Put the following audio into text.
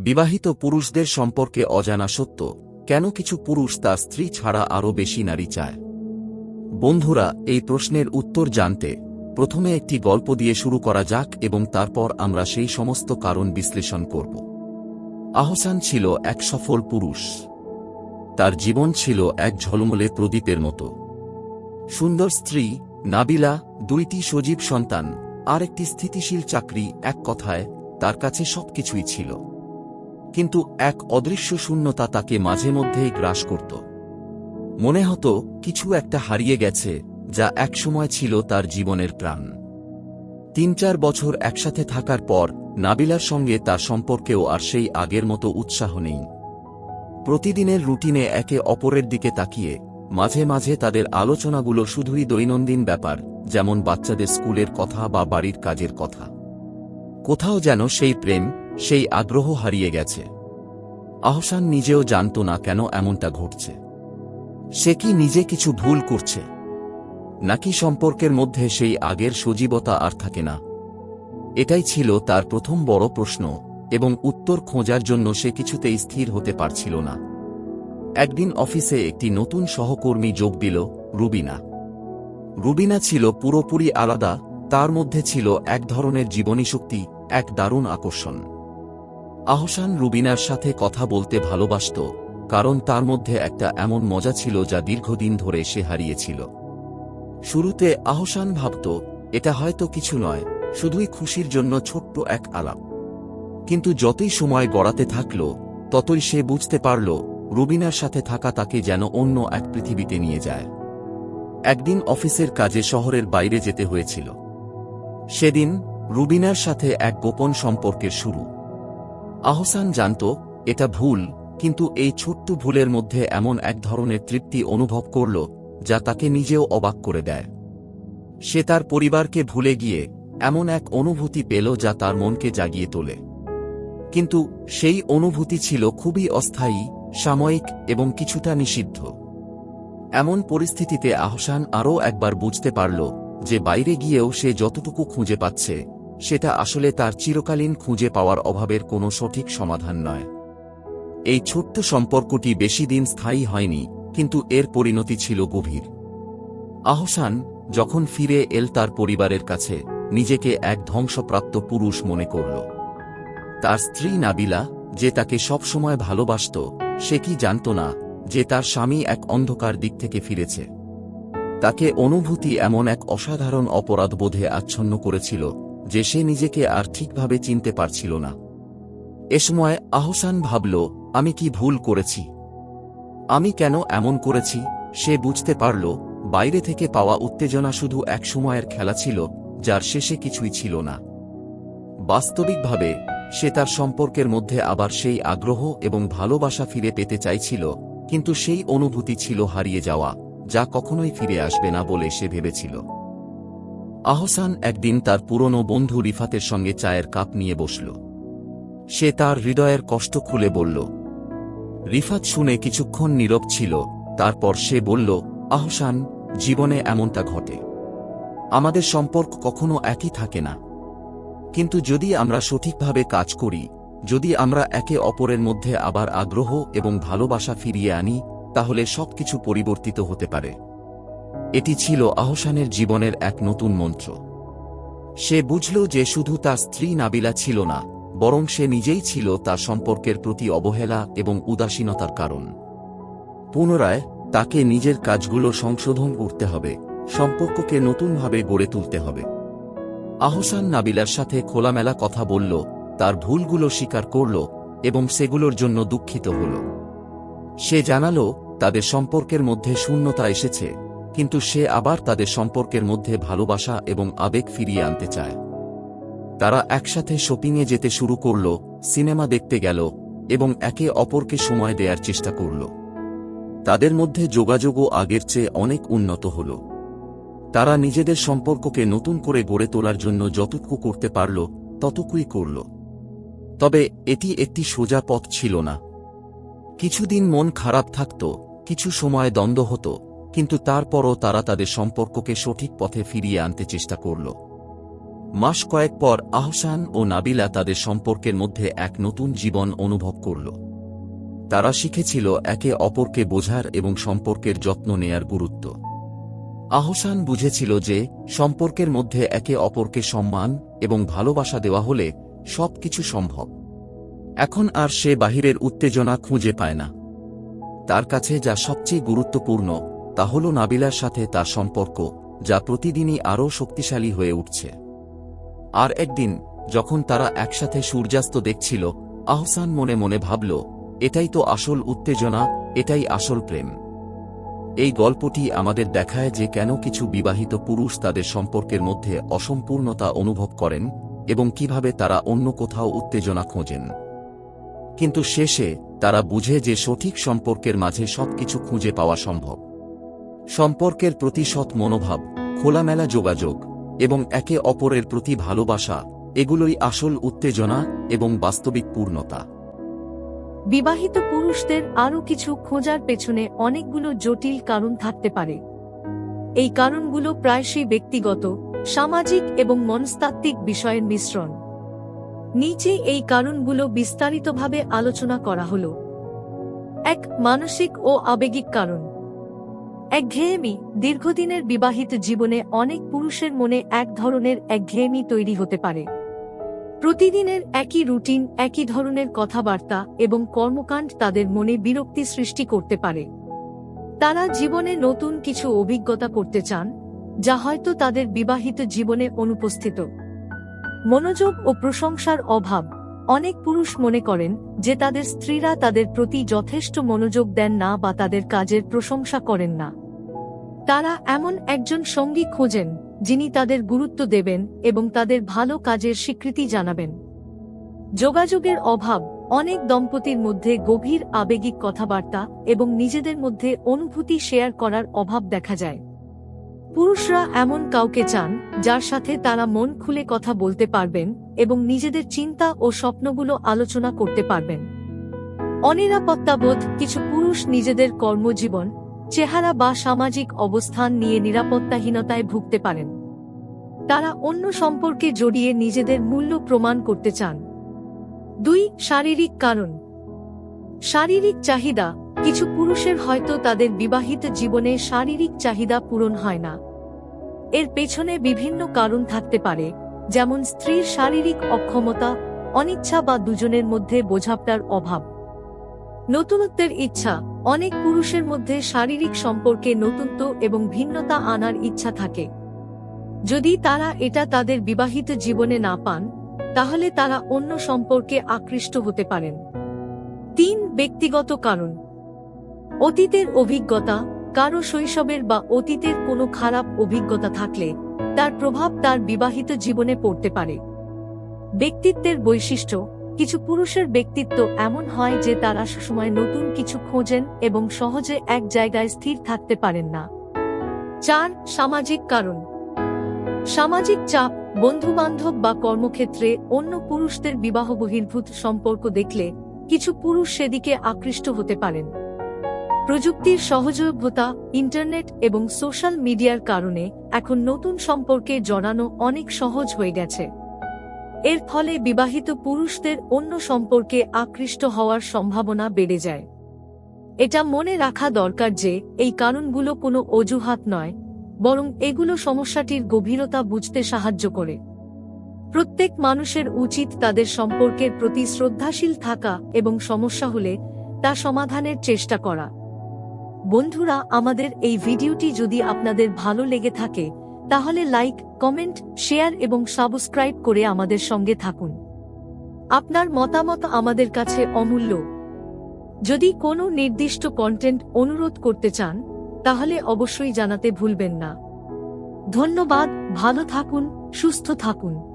বিবাহিত পুরুষদের সম্পর্কে অজানা সত্য, কেন কিছু পুরুষ তার স্ত্রী ছাড়া আরও বেশি নারী চায়? বন্ধুরা, এই প্রশ্নের উত্তর জানতে প্রথমে একটি গল্প দিয়ে শুরু করা যাক এবং তারপর আমরা সেই সমস্ত কারণ বিশ্লেষণ করব। আহসান ছিল এক সফল পুরুষ। তার জীবন ছিল এক ঝলমলে প্রদীপের মতো। সুন্দর স্ত্রী, নাবিলা, দুইটি সজীব সন্তান আর একটি স্থিতিশীল চাকরি, এক কথায়, তার কাছে সবকিছুই ছিল। কিন্তু এক অদৃশ্য শূন্যতা তাকে মাঝে মধ্যেই গ্রাস করত। মনে হতো, কিছু একটা হারিয়ে গেছে, যা একসময় ছিল তার জীবনের প্রাণ। তিন চার বছর একসাথে থাকার পর, নাবিলার সঙ্গে তার সম্পর্কেও আর সেই আগের মতো উৎসাহ নেই। প্রতিদিনের রুটিনে একে অপরের দিকে তাকিয়ে, মাঝে মাঝে তাদের আলোচনাগুলো শুধুই দৈনন্দিন ব্যাপার, যেমন বাচ্চাদের স্কুলের কথা বা বাড়ির কাজের কথা। কোথাও যেন সেই প্রেম সেই আগ্রহ হারিয়ে গেছে। আহসান নিজেও জানত না কেন এমনটা ঘটছে। সে কি নিজে কিছু ভুল করছে? নাকি সম্পর্কের মধ্যে সেই আগের সজীবতা আর থাকে না? এটাই ছিল তার প্রথম বড় প্রশ্ন, এবং উত্তর খোঁজার জন্য সে কিছুতেই স্থির হতে পারছিল না। একদিন অফিসে একটি নতুন সহকর্মী যোগ দিল, রুবিনা। রুবিনা ছিল পুরোপুরি আলাদা, তার মধ্যে ছিল এক ধরনের জীবনী শক্তি এক দারুণ আকর্ষণ। আহসান রুবিনার সাথে কথা বলতে ভালোবাসত, কারণ তার মধ্যে একটা এমন মজা ছিল যা দীর্ঘদিন ধরে সে হারিয়েছিল। শুরুতে আহসান ভাবত, এটা হয়তো কিছু নয়, শুধুই খুশির জন্য ছোট্ট এক আলাপ। কিন্তু যতই সময় গড়াতে থাকল, ততই সে বুঝতে পারল, রুবিনার সাথে থাকা তাকে যেন অন্য এক পৃথিবীতে নিয়ে যায়। একদিন অফিসের কাজে শহরের বাইরে যেতে হয়েছিল। সেদিন রুবিনার সাথে এক গোপন সম্পর্কের শুরু। আহসান জানত, এটা ভুল, কিন্তু এই ছোট্ট ভুলের মধ্যে এমন এক ধরনের তৃপ্তি অনুভব করল, যা তাকে নিজেও অবাক করে দেয়। সে তার পরিবারকে ভুলে গিয়ে, এমন এক অনুভূতি পেল যা তার মনকে জাগিয়ে তোলে। কিন্তু সেই অনুভূতি ছিল খুবই অস্থায়ী, সাময়িক এবং কিছুটা নিষিদ্ধ। এমন পরিস্থিতিতে আহসান আরও একবার বুঝতে পারল যে বাইরে গিয়েও সে যতটুকু খুঁজে পাচ্ছে সেটা আসলে তার চিরকালীন খুঁজে পাওয়ার অভাবের কোনো সঠিক সমাধান নয়। এই ছোট্ট সম্পর্কটি বেশি দিন স্থায়ী হয়নি, কিন্তু এর পরিণতি ছিল গভীর। আহসান যখন ফিরে এল তার পরিবারের কাছে, নিজেকে এক ধ্বংসপ্রাপ্ত পুরুষ মনে করল। তার স্ত্রী নাবিলা, যে তাকে সবসময় ভালোবাসত, সে কি জানত না যে তার স্বামী এক অন্ধকার দিক থেকে ফিরেছে। তাকে অনুভূতি এমন এক অসাধারণ অপরাধবোধে আচ্ছন্ন করেছিল যে সে নিজেকে আর ঠিকভাবে চিনতে পারছিল না। এ সময় আহসান ভাবল, আমি কি ভুল করেছি? আমি কেন এমন করেছি? সে বুঝতে পারল, বাইরে থেকে পাওয়া উত্তেজনা শুধু এক সময়ের খেলা ছিল, যার শেষে কিছুই ছিল না। বাস্তবিকভাবে, সে তার সম্পর্কের মধ্যে আবার সেই আগ্রহ এবং ভালোবাসা ফিরে পেতে চাইছিল, কিন্তু সেই অনুভূতি ছিল হারিয়ে যাওয়া, যা কখনোই ফিরে আসবে না বলে সে ভেবেছিল। আহসান একদিন তার পুরনো বন্ধু রিফাতের সঙ্গে চায়ের কাপ নিয়ে বসল। সে তার হৃদয়ের কষ্ট খুলে বলল, রিফাত শুনে কিছুক্ষণ নীরব ছিল, তারপর সে বলল, আহসান, জীবনে এমনটা ঘটে। আমাদের সম্পর্ক কখনো একই থাকে না। কিন্তু যদি আমরা সঠিকভাবে কাজ করি, যদি আমরা একে অপরের মধ্যে আবার আগ্রহ এবং ভালোবাসা ফিরিয়ে আনি, তাহলে সবকিছু পরিবর্তিত হতে পারে। এটি ছিল আহসানের জীবনের এক নতুন মন্ত্র সে বুঝল যে শুধু তার স্ত্রী নাবিলা ছিল না, বরং সে নিজেই ছিল তার সম্পর্কের প্রতি অবহেলা এবং উদাসীনতার কারণ। পুনরায় তাকে নিজের কাজগুলো সংশোধন করতে হবে, সম্পর্ককে নতুনভাবে গড়ে তুলতে হবে। আহসান নাবিলার সাথে খোলামেলা কথা বলল, তার ভুলগুলো স্বীকার করল এবং সেগুলোর জন্য দুঃখিত হল। সে জানালো, তাদের সম্পর্কের মধ্যে শূন্যতা এসেছে। কিন্তু সে আবার তাদের সম্পর্কের মধ্যে ভালোবাসা এবং আবেগ ফিরিয়ে আনতে চায়। তারা একসাথে শপিংয়ে যেতে শুরু করল, সিনেমা দেখতে গেল এবং একে অপরকে সময় দেওয়ার চেষ্টা করল। তাদের মধ্যে যোগাযোগও আগের চেয়ে অনেক উন্নত হল। তারা নিজেদের সম্পর্ককে নতুন করে গড়ে তোলার জন্য যতটুকু করতে পারল, ততটুকুই করল। তবে এটি একটি সোজা পথ ছিল না। কিছুদিন মন খারাপ থাকত, কিছু সময় দ্বন্দ্ব হতো কিন্তু তারপরও তারা তাদের সম্পর্ককে সঠিক পথে ফিরিয়ে আনতে চেষ্টা করল। মাস কয়েক পর আহসান ও নাবিলা তাদের সম্পর্কের মধ্যে এক নতুন জীবন অনুভব করল। তারা শিখেছিল একে অপরকে বোঝার এবং সম্পর্কের যত্ন নেয়ার গুরুত্ব। আহসান বুঝেছিল যে সম্পর্কের মধ্যে একে অপরকে সম্মান এবং ভালোবাসা দেওয়া হলে সবকিছু সম্ভব। এখন আর সে বাহিরের উত্তেজনা খুঁজে পায় না। তার কাছে যা সবচেয়ে গুরুত্বপূর্ণ তা হল নাবিলার সাথে তার সম্পর্ক, যা প্রতিদিনই আরও শক্তিশালী হয়ে উঠছে। আর একদিন, যখন তারা একসাথে সূর্যাস্ত দেখছিল, আহসান মনে মনে ভাবল, এটাই তো আসল উত্তেজনা, এটাই আসল প্রেম। এই গল্পটি আমাদের দেখায় যে কেন কিছু বিবাহিত পুরুষ তাদের সম্পর্কের মধ্যে অসম্পূর্ণতা অনুভব করেন এবং কীভাবে তারা অন্য কোথাও উত্তেজনা খোঁজেন। কিন্তু শেষে, তারা বুঝে যে সঠিক সম্পর্কের মাঝে সবকিছু খুঁজে পাওয়া সম্ভব। সম্পর্কের প্রতি সৎ মনোভাব, খোলামেলা যোগাযোগ, এবং একে অপরের প্রতি ভালোবাসা, এগুলোই আসল উত্তেজনা এবং বাস্তবিক পূর্ণতা বিবাহিত পুরুষদের আরও কিছু খোঁজার পেছনে অনেকগুলো জটিল কারণ থাকতে পারে। এই কারণগুলো প্রায়শই ব্যক্তিগত, সামাজিক এবং মনস্তাত্ত্বিক বিষয়ের মিশ্রণ। নিচে এই কারণগুলো বিস্তারিতভাবে আলোচনা করা হল। এক মানসিক ও আবেগিক কারণ। একঘেয়েমি, দীর্ঘদিনের বিবাহিত জীবনে অনেক পুরুষের মনে এক ধরনের একঘেয়েমি তৈরি হতে পারে। প্রতিদিনের একই রুটিন, একই ধরনের কথাবার্তা এবং কর্মকাণ্ড তাদের মনে বিরক্তি সৃষ্টি করতে পারে। তারা জীবনে নতুন কিছু অভিজ্ঞতা করতে চান, যা হয়তো তাদের বিবাহিত জীবনে অনুপস্থিত। মনোযোগ ও প্রশংসার অভাব অনেক পুরুষ মনে করেন যে তাদের স্ত্রীরা তাদের প্রতি যথেষ্ট মনোযোগ দেন না বা তাদের কাজের প্রশংসা করেন না। তারা এমন একজন সঙ্গী খোঁজেন, যিনি তাদের গুরুত্ব দেবেন এবং তাদের ভালো কাজের স্বীকৃতি জানাবেন। যোগাযোগের অভাব, অনেক দম্পতির মধ্যে গভীর আবেগিক কথাবার্তা এবং নিজেদের মধ্যে অনুভূতি শেয়ার করার অভাব দেখা যায়। পুরুষরা এমন কাউকে চান, যার সাথে তারা মন খুলে কথা বলতে পারবেন এবং নিজেদের চিন্তা ও স্বপ্নগুলো আলোচনা করতে পারবেন। অনিরাপত্তাবোধ কিছু পুরুষ নিজেদের কর্মজীবন, চেহারা বা সামাজিক অবস্থান নিয়ে নিরাপত্তাহীনতায় ভুগতে পারেন। তারা অন্য সম্পর্কে জড়িয়ে নিজেদের মূল্য প্রমাণ করতে চান। দুই, শারীরিক কারণ। শারীরিক চাহিদা কিছু পুরুষের হয়তো তাদের বিবাহিত জীবনে শারীরিক চাহিদা পূরণ হয় না। এর পেছনে বিভিন্ন কারণ থাকতে পারে, যেমন স্ত্রীর শারীরিক অক্ষমতা, অনিচ্ছা বা দুজনের মধ্যে বোঝাপটার অভাব। নতুনত্বের ইচ্ছা, অনেক পুরুষের মধ্যে শারীরিক সম্পর্কে নতুনত্ব এবং ভিন্নতা আনার ইচ্ছা থাকে। যদি তারা এটা তাদের বিবাহিত জীবনে না পান, তাহলে তারা অন্য সম্পর্কে আকৃষ্ট হতে পারেন। তিন ব্যক্তিগত কারণ। অতীতের অভিজ্ঞতা, কারও শৈশবের বা অতীতের কোনো খারাপ অভিজ্ঞতা থাকলে, তার প্রভাব তার বিবাহিত জীবনে পড়তে পারে। ব্যক্তিত্বের বৈশিষ্ট্য, কিছু পুরুষের ব্যক্তিত্ব এমন হয় যে তারা সবসময় নতুন কিছু খোঁজেন এবং সহজে এক জায়গায় স্থির থাকতে পারেন না। চার, সামাজিক কারণ। সামাজিক চাপ, বন্ধুবান্ধব বা কর্মক্ষেত্রে অন্য পুরুষদের বিবাহ বহির্ভূত সম্পর্ক দেখলে, কিছু পুরুষ সেদিকে আকৃষ্ট হতে পারেন। প্রযুক্তির সহযোগ্যতা, ইন্টারনেট এবং সোশ্যাল মিডিয়ার কারণে এখন নতুন সম্পর্কে জড়ানো অনেক সহজ হয়ে গেছে। এর ফলে বিবাহিত পুরুষদের অন্য সম্পর্কে আকৃষ্ট হওয়ার সম্ভাবনা বেড়ে যায়। এটা মনে রাখা দরকার যে, এই কারণগুলো কোনো অজুহাত নয়, বরং এগুলো সমস্যাটির গভীরতা বুঝতে সাহায্য করে। প্রত্যেক মানুষের উচিত তাদের সম্পর্কের প্রতি শ্রদ্ধাশীল থাকা এবং সমস্যা হলে তা সমাধানের চেষ্টা করা। বন্ধুরা, আমাদের এই ভিডিওটি যদি আপনাদের ভালো লেগে থাকে, তাহলে লাইক কমেন্ট শেয়ার এবং সাবস্ক্রাইব করে আমাদের সঙ্গে থাকুন। আপনার মতামত আমাদের কাছে অমূল্য। যদি কোনো নির্দিষ্ট কন্টেন্ট অনুরোধ করতে চান, তাহলে অবশ্যই জানাতে ভুলবেন না। ধন্যবাদ, ভালো থাকুন, সুস্থ থাকুন।